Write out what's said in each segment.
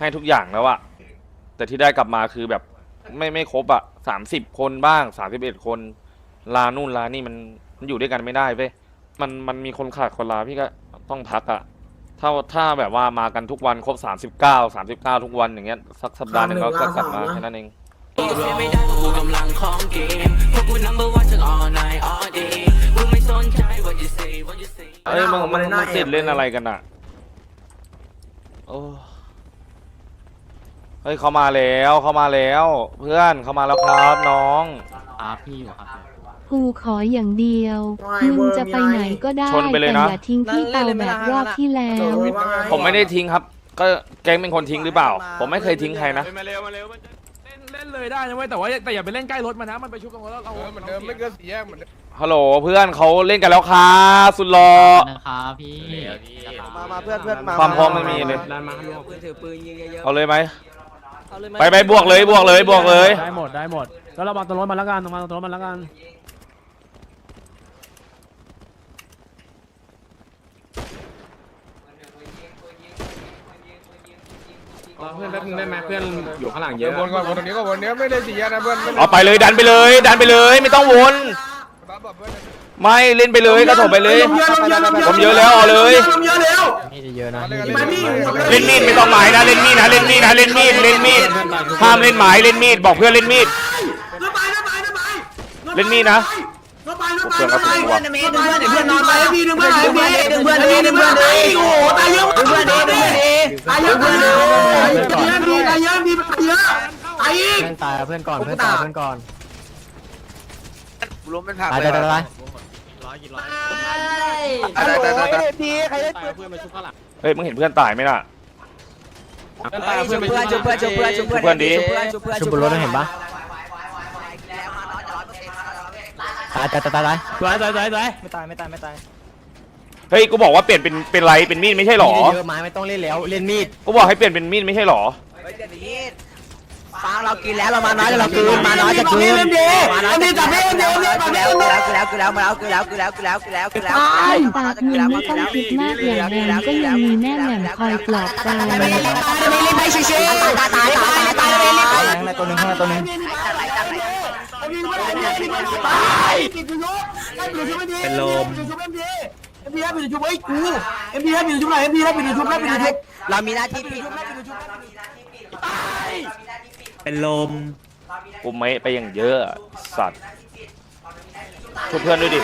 ให้ทุกอย่างแล้วอะแต่ที่ได้กลับมาคือแบบไม่ไม่ครบอะสามสิบคนบ้างสามสิบเอ็ดคน ลานู่นลานี่มันมันอยู่ด้วยกันไม่ได้เว้ยมันมันมีคนขาดคนลาพี่ก็ต้องพักอะถ้าถ้าแบบว่ามากันทุกวันครบสามสิบเก้าสามสิบเก้าทุกวันอย่างเงี้ยสักสัปดาห์หนึ่งก็ก็กลับมาแค่นั้นเองเสียไม่ได้เพราะกูกำลังของเกมเพราะกู number one ทั้ง all night all day กูไม่สนใจ what you say what you say เอ้ยมึงมึงมึงติดเล่นอะไรกันอะโอ้ เฮ้ยเขามาแล้วเขามาแล้ว เพื่อนเขามาแล้วครับน้องครับพี่อยู่ครับกูขออย่างเดียวมึงจะไปไหนก็ได้ชนไปเลยแต่นะ อย่าทิ้งพี่เปาแบบรอบที่แล้ว ผมไม่ได้ทิ้งครับ ก็แก๊งเป็นคนทิ้งหรือเปล่า ผมไม่เคยทิ้งใครนะ มาเร็วมาเร็วมันจะเล่นเล่นเลยได้นะเว้ยแต่ว่าแต่อย่าไปเล่นใกล้รถมันนะมันไปชุบตรงรถแล้วเราเออเหมือนเดิมไม่เกินสี่แยกเหมือนเดิมฮัลโหลเพื่อนเขาเล่นกันแล้วค่ะสุดหรอนะครับพี่ มามาเพื่อนเพื่อนมาความพร้อมไม่มีเลย ดันมาลูกปืนถือปืนยิงเยอะเอาเลยไหมๆ เอาเลยหมไปไปบวกเลยบวกเลยบวกเลยได้หมดได้หมดแล้วเราวางตัวรถมันแล้วกันวางตัวรถมันแล้วกันเพื่อนแป๊บนึงได้ไหมเพื่อนอยู่ข้างหลังเยเดี๋ยวอะวนก่อนวนตรงนี้ก็วนเนี้ยไม่ได้สี่แยกนะเพื่อนไม่ได้เอาไปเลยดันไปเลยดันไปเลย ไม่ต้องวนบ้าบอกเพื่อนไม่เล่นไปเลยก็ถมไปเลยผมเยอะแล้วเอาเลยนี่จะ เยอะนะมาดิเล่นมีดไม่ต้องหมายนะเล่นมีดนะเล่นมีดนะเล่นมีดเล่นมีดห้ามเล่นหมายเล่นมีดบอกเพื่อนเล่นมีดเล่นมีดนะเพื่อนเขาถูกว่ะเพื่อนนอนไปพี่ดึงเพื่อนพี่ดึงเพื่อนพี่ดึงเพื่อนดิโอ้ตายเยอะดึงเพื่อนดิดึงเพื่อนดิตายเยอะเพื่อนดิตายเยอะพี่ตายเยอะพี่ตายเยอะตายอีกเพื่อนตายเพื่อนก่อนเพื่อนตายเพื่อนก่อนล้มเป็นผักตายตายตายตายตายตายตายพี่ใครได้เพื่อนมาชุบข้างหลัง เฮ้ยมึงเห็นเพื่อนตายไหมล่ะเพื่อนตายเพื่ชุอนบเพื่อนชุบเพื่อนชุบเพื่อนชุบเพื่อนเพื่อนดิชุบเพื่อนชุบบนรถเห็นปะตายตายตายตายสวยสวยสวยสวยไม่ตายไม่ตายไม่ตายเฮ้ยกูบอกว่าเปลี่ยนเป็นเป็นไรเป็นมีดไม่ใช่หรอเยอะไม้ไม่ต้องเล่นแล้วเล่นมีดกูบอกให้เปลี่ยนเป็นมีดไม่ใช่หรอ ฟังเรากินแล้วเรามาน้อยเราคืนมาน้อยจะคืนมาน้อยจะคืนแล้วคือแล้วคือแล้วมาแล้วคือแล้วคือแล้วคือแล้วคือแล้วคือแล้วมึงปากมึงไม่ต้องคิดมากอย่างแรงก็ยังมีแม่แหม่มคอยปลอบใจไม่รีบไม่รีบไปชิวๆตายตายตายตายตายไม่รีบไปข้างในตัวนึงข้างในตัวนึงเป็นลมเอ็มพีแล้วเป็นชุบไอ้กูเอ็มพีแล้วเป็นชุบไหนเอ็มพีแล้วเป็นชุบแล้วเป็นชุบเรามีหน้าที่เป็นชุบแล้วเป็นชุบ เป็นลมกูไม่ไปอย่างเยอะอะสัตว์ช่วยเพื่อนด้วยดิ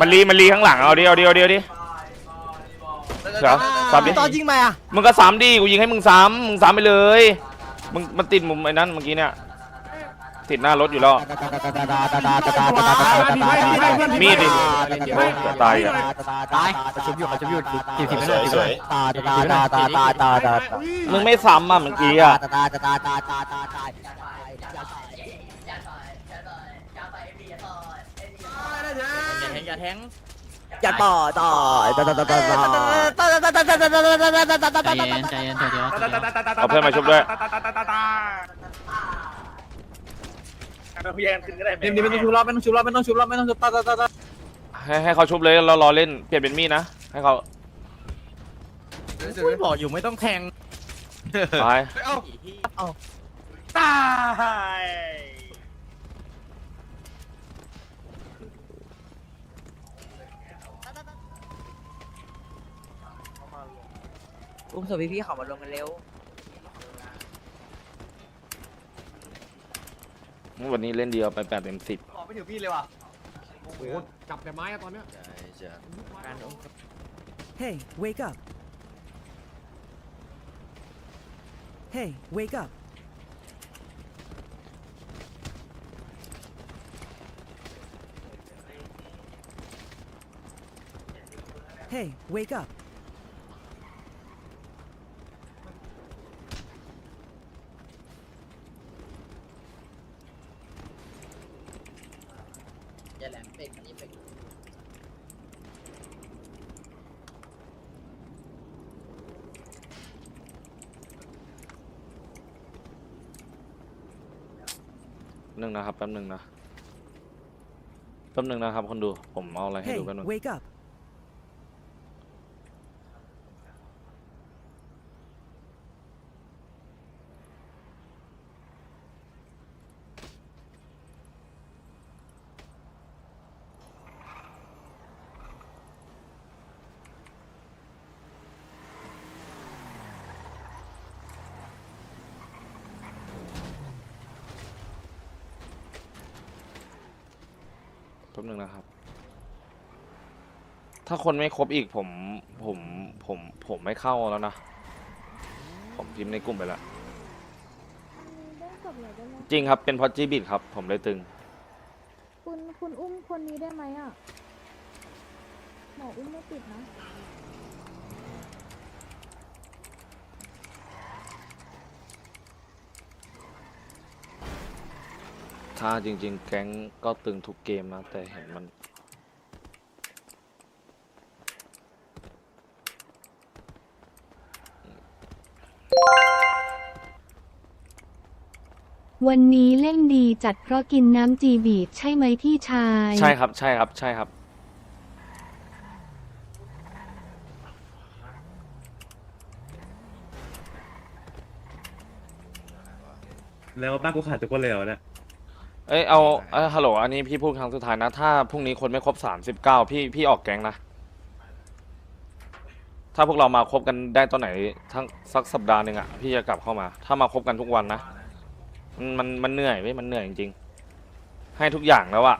มันรีมันรีข้างหลังเอาดิเอาดิเอาดิเอาดิเดี๋ยวซ้ำดิ ตอนยิงมาอะมึงก็ซ้ำดิ กูยิงให้มึงซ้ำมึงซ้ำไปเลย มึงมันติดมุมไอ้นั่นเมื่อกี้เนี่ย ติดหน้ารถอยู่แล้ว มีดดิโอ้ยจะตายอะตายชุบอยู่ชุบอยู่จีบจีบไม่ได้จีบไม่ได้ตายตายตายตายตายตายตายมึงไม่ซ้ำอะเมื่อกี้อะตายตายตายตายตายตายอย่าต่อต่อต่อต่อต่อต่อต่อใจเย็นใจเย็นเดี๋ยวเอาเพื่อนมาชุบด้ วยนี่นี่ไม่ต้องชุบรอบไม่ต้องชุบรอบไม่ต้องชุบรอบไม่ต้องชุบต่อต่อต่อต่อให้ให้เขาชุบเลยเรารอเล่นเปลี่ยนเป็นมีดนะให้เขาบอกอยู่ไม่ต้องแทงไปตายอุ้มศพพี่ๆเขามารวมกันเร็ว วันนี้เล่นเดียวไปแปดเต็มสิบขอไปถึงพี่เลยว่ะจับแต่ไม้อะตอนเนี้ย Hey, wake up. Hey, wake up. Hey, wake up. อย่าแหลมเป็กอันนี้เป็กหนึ่งนะครับแป๊บหนึ่งนะแป๊บหนึ่งนะครับคนดูผมเอาอะไรให้ Hey, ดูแป๊บหนึง wake up. หนึ่งนะครับ ถ้าคนไม่ครบอีกผมผมผมผมไม่เข้าแล้วนะ ผมพิมพ์ในกลุ่มไปแล้วได้ศพเหรอได้ไหมจริงครับเป็นเพอจีบิดครับ ผมเลยตึง คุณคุณอุ้มคนนี้ได้ไหมอะหมออุ้มไม่ติดนะ ถ้าจริง ๆ แก๊งก็ตึงทุกเกมนะแต่เห็นมัน วันนี้เล่นดีจัดเพราะกินน้ำจีบีดใช่ไหมพี่ชาย ใช่ครับใช่ครับใช่ครับ แล้วบ้านกูขาดทุกคนเลยเหรอเนี่ย เอ้ยเอาเอ้ยฮัลโหลอันนี้พี่พูดครั้งสุดท้ายนะ ถ้าพรุ่งนี้คนไม่ครบสามสิบเก้าพี่พี่ออกแก๊งนะ ถ้าพวกเรามาครบกันได้ตอนไหนทั้งสักสัปดาห์หนึ่งอะพี่จะกลับเข้ามา ถ้ามาครบกันทุกวันนะมันมันมันเหนื่อยเว้ยมันเหนื่อยจริงๆ ให้ทุกอย่างแล้วอะ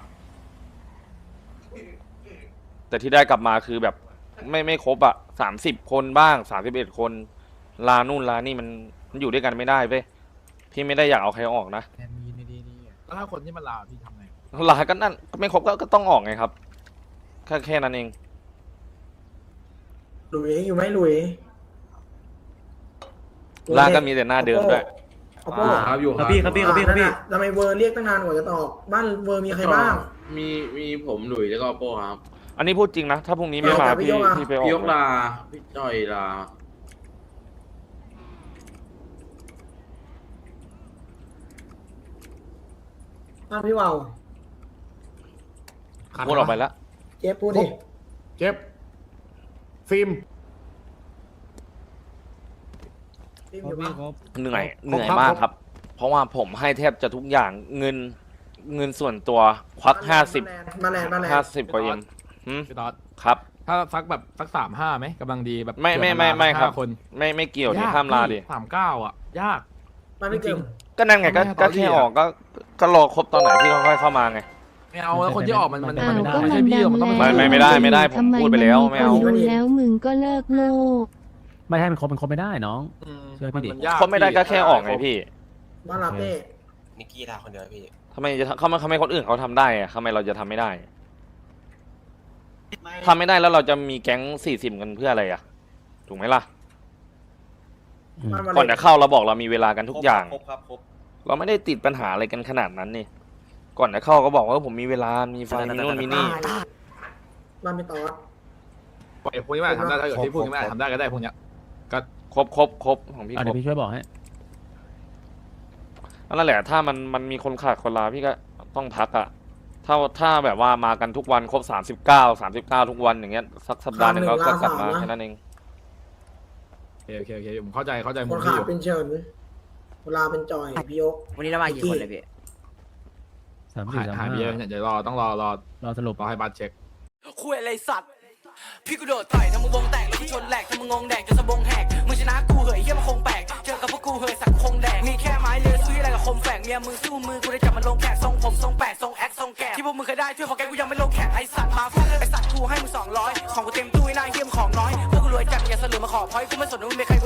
แต่ที่ได้กลับมาคือแบบไม่ไม่ครบอะสามสิบคนบ้างสามสิบเอ็ดคน ลานู่นลานี่มันมันอยู่ด้วยกันไม่ได้เว้ยพี่ไม่ได้อยากเอาใครออกนะ แล้วถ้าคนที่มันลาพี่ทำไงลาก็นั่นก็ไม่ครบก็ก็ต้องออกไงครับแค่แค่นั้นเองหลุยอยู่ไหมหลุยลาก็มีแต่หน้าเดิมด้วยโอ้โหครับอยู่คครัรับบพี่ครับพี่ครับพี่ครับพี่ทำไมเวอร์เรียกตั้งนานกว่าจะตอบ บ้านเวอร์มีใครบ้าง มีมีผมหลุยแล้วก็โป้ครับ อันนี้พูดจริงนะ ถ้าพรุ่งนี้ไม่มาเอาแต่พี่พี่ยกอะพี่ไปออกพี่ยกเลยลาพี่จอยลา บ้านพี่วาวพูดออกไปแล้ว เจ๊พูดดิเจ็บ ฟิล์มฟิล์มอยู่บ้างเหนื่อยครบเหนื่อยครับมากครบครับ เพราะว่าผมให้แทบจะทุกอย่างเงินเงินส่วนตัวควักห้าสิบมาแลนด์มาแลนด์ห้าสิบกว่าเอ็มหืมพี่ตอดครับ ถ้าสักแบบสักสามห้าไหมกำลังดีแบบไม่ไม่ไม่ไม่เผื่อครับ ห้าคนไม่ไม่เกี่ยวดิยกห้ามลาดิสามเก้าอะ ยากมาไม่เกินก็นั่นไงก็ไม่ให้ก็ตอนนี้แค่อะออกก็ ก็รอครบตอนไหนที่เขาค่อยเข้ามาไง ไม่เอาแล้วคนที่ออกมันมันอ้าวมันก็ไม่มัใช่นพี่หรอกมันต้องเป็นไม่ไม่ไม่ได้ไม่ได้ผมทำไพูดไปแล้วนไม่เอาคนดูแล้วมึงก็เลิกโลก ไม่ให้มันครบมันครบไม่ได้น้อง อืมเชื่อพี่ดิมันยากเขาไม่ได้ก็แค่ออกไงพี่บ้านลาเต้นิกกี้ลาคนเดียวพี่ทำไมจะเขามาทำไมคนอื่นเขาทำได้อะทำไมเราจะทำไม่ได้ทำไม่ได้แล้วเราจะมีแก๊งสี่สิบกันเพื่ออะไรอะถูกไหมล่ะอืมบ้านมาก่อนเลจะนเข้าเราบอกเรามีเวลากันทุกอย่าง ครบครับครบ เราไม่ได้ติดปัญหาอะไรกันขนาดนั้นนี่ ก่อนจะเข้าก็บอกว่าผมมีเวลา มีไฟมีนู่นมีนี่บ้านพี่ตอดไอ้พวกนี้ไม่อาจทำได้ถ้าเกิดที่พวกนี้ไม่อาจทำได้ก็ได้พวกเนี้ยครบครบครบของพี่เอาครเดี๋ยบวพี่ช่วยบอกให้ นั่นแหละ ถ้ามันมันมีคนขาดคนลาพี่ก็ต้องพักอะถ้าถ้าแบบว่ามากันทุกวันครบสามสิบเก้าสามสิบเก้าทุกวันอย่างเงี้ยสักสัปดาห์หนึ่งก็ก็กลับมาแค่นั้นเอง โอเคโอเคโอเคผมเข้าใจเข้าใจคมุมนพี่ขาอดยู่เป็นเชิญ เวลาเป็นจอยพี่ยก วันนี้เรามากี่คนเลยพี่ สามสี่หายสามหายไปห้าเยอะเนี่ยเดี๋ยวรอต้องรอรอรอสรุป รอให้บัตเช็ค คุยอะไรสัตว์ พี่กูโดดต่อยทำมึงวงแตกแล้วกูชนแหลกทำมึงงงแดกจนสะบงแหกมึงชนะกูเหยเฮียมันคงแปลกเจอกับพวกกูเหยสักคงแดกมีแค่ไม้เลือยสู้อะไรกับคมแฝกเมียมึงสู้มือกูได้จับมันลงแขกทรงผมทรงแปดทรงแอคทรงแกะที่พวกมึงเคยได้ช่วยของแกกูยังไม่ลงแขกไอสัตว์มาฟาดไอสัตว์กูให้มึงสองร้อยของกูเต็มตู้ไอ้นายเฮียมของน้อยพวกกูรวยจัดอย่าสลือมาขอพอยกูไม่สนว่ามึงเป็นใครกูเล่นมึงจะ